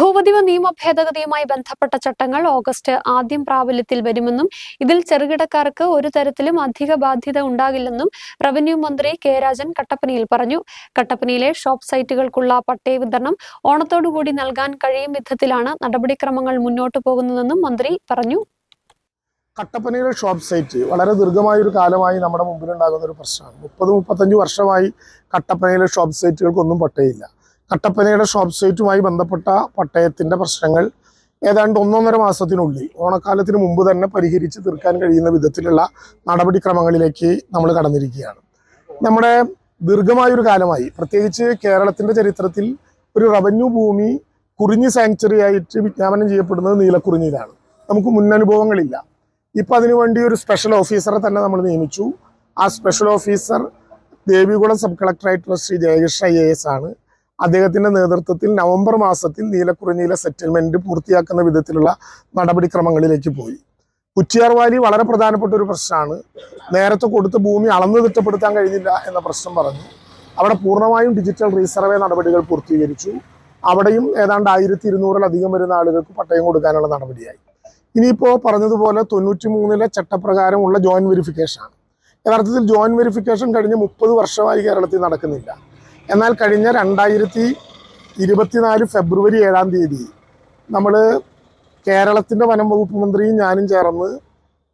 ഭൂപതിവ നിയമ ഭേദഗതിയുമായി ബന്ധപ്പെട്ട ചട്ടങ്ങൾ ഓഗസ്റ്റ് ആദ്യം പ്രാബല്യത്തിൽ വരുമെന്നും ഇതിൽ ചെറുകിടക്കാർക്ക് ഒരു തരത്തിലും അധിക ബാധ്യത ഉണ്ടാകില്ലെന്നും റവന്യൂ മന്ത്രി കെ രാജൻ കട്ടപ്പനയിൽ പറഞ്ഞു. കട്ടപ്പനയിലെ ഷോപ്പ് സൈറ്റുകൾക്കുള്ള പട്ടയ വിതരണം ഓണത്തോടുകൂടി നൽകാൻ കഴിയും വിധത്തിലാണ് നടപടിക്രമങ്ങൾ മുന്നോട്ടു പോകുന്നതെന്നും മന്ത്രി പറഞ്ഞു. കട്ടപ്പനയിലെ ഷോപ്പ് സൈറ്റ് വളരെ ദീർഘമായ ഒരു കാലമായി നമ്മുടെ മുമ്പിലുണ്ടാകുന്ന ഒരു പ്രശ്നമാണ്. മുപ്പത് മുപ്പത്തഞ്ച് വർഷമായി കട്ടപ്പനയിലെ ഷോപ്പ് സൈറ്റുകൾക്കൊന്നും പട്ടയമില്ല. കട്ടപ്പനയുടെ ഷോപ്പ് സൈറ്റുമായി ബന്ധപ്പെട്ട പട്ടയത്തിന്റെ പ്രശ്നങ്ങൾ ഏതാണ്ട് ഒന്നൊന്നര മാസത്തിനുള്ളിൽ ഓണക്കാലത്തിന് മുമ്പ് തന്നെ പരിഹരിച്ച് തീർക്കാൻ കഴിയുന്ന വിധത്തിലുള്ള നടപടിക്രമങ്ങളിലേക്ക് നമ്മൾ കടന്നിരിക്കുകയാണ്. നമ്മുടെ ദീർഘമായൊരു കാലമായി പ്രത്യേകിച്ച് കേരളത്തിന്റെ ചരിത്രത്തിൽ ഒരു റവന്യൂ ഭൂമി കുറിഞ്ഞി സാങ്ച്വറി ആയിട്ട് വിജ്ഞാപനം ചെയ്യപ്പെടുന്നത് നീലക്കുറിഞ്ഞിയിലാണ് നമുക്ക് മുന്നനുഭവങ്ങളില്ല. ഇപ്പം അതിനുവേണ്ടി ഒരു സ്പെഷ്യൽ ഓഫീസറെ തന്നെ നമ്മൾ നിയമിച്ചു. ആ special officer Devikulam sub കളക്ടറായിട്ടുള്ള Shri Jayakrishna I A S ആണ്. അദ്ദേഹത്തിന്റെ നേതൃത്വത്തിൽ നവംബർ മാസത്തിൽ നീലക്കുറിഞ്ഞിയിലെ സെറ്റിൽമെന്റ് പൂർത്തിയാക്കുന്ന വിധത്തിലുള്ള നടപടിക്രമങ്ങളിലേക്ക് പോയി. കുറ്റിയാർവാലി വളരെ പ്രധാനപ്പെട്ട ഒരു പ്രശ്നമാണ്. നേരത്തെ കൊടുത്ത ഭൂമി അളന്നു തിട്ടപ്പെടുത്താൻ കഴിഞ്ഞില്ല എന്ന പ്രശ്നം പറഞ്ഞു. അവിടെ പൂർണമായും ഡിജിറ്റൽ റീസർവേ നടപടികൾ പൂർത്തീകരിച്ചു. അവിടെയും ഏതാണ്ട് ആയിരത്തി ഇരുന്നൂറിലധികം വരുന്ന ആളുകൾക്ക് പട്ടയം കൊടുക്കാനുള്ള നടപടിയായി. ഇനിയിപ്പോൾ പറഞ്ഞതുപോലെ തൊണ്ണൂറ്റി മൂന്നിലെ ചട്ടപ്രകാരമുള്ള ജോയിന്റ് വെരിഫിക്കേഷനാണ് യഥാർത്ഥത്തിൽ ജോയിന്റ് വെരിഫിക്കേഷൻ കഴിഞ്ഞ് മുപ്പത് വർഷമായി കേരളത്തിൽ നടക്കുന്നില്ല. എന്നാൽ കഴിഞ്ഞ രണ്ടായിരത്തി ഇരുപത്തിനാല് ഫെബ്രുവരി ഏഴാം തീയതി നമ്മൾ കേരളത്തിന്റെ വനം വകുപ്പ് മന്ത്രിയും ഞാനും ചേർന്ന്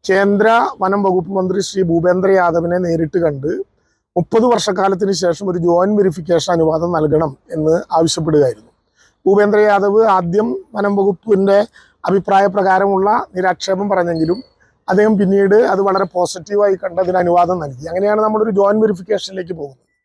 കേന്ദ്ര വനം വകുപ്പ് മന്ത്രി ശ്രീ ഭൂപേന്ദ്ര യാദവിനെ നേരിട്ട് കണ്ട് മുപ്പത് വർഷക്കാലത്തിന് ശേഷം ഒരു ജോയിന്റ് വെരിഫിക്കേഷൻ അനുവാദം നൽകണം എന്ന് ആവശ്യപ്പെടുകയായിരുന്നു. ഭൂപേന്ദ്ര യാദവ് ആദ്യം വനം വകുപ്പിന്റെ അഭിപ്രായ പ്രകാരമുള്ള നിരാക്ഷേപം പറഞ്ഞെങ്കിലും അദ്ദേഹം പിന്നീട് അത് വളരെ പോസിറ്റീവായി കണ്ട് അതിന് അനുവാദം നൽകി. അങ്ങനെയാണ് നമ്മളൊരു ജോയിന്റ് വെരിഫിക്കേഷനിലേക്ക് പോകുന്നത്.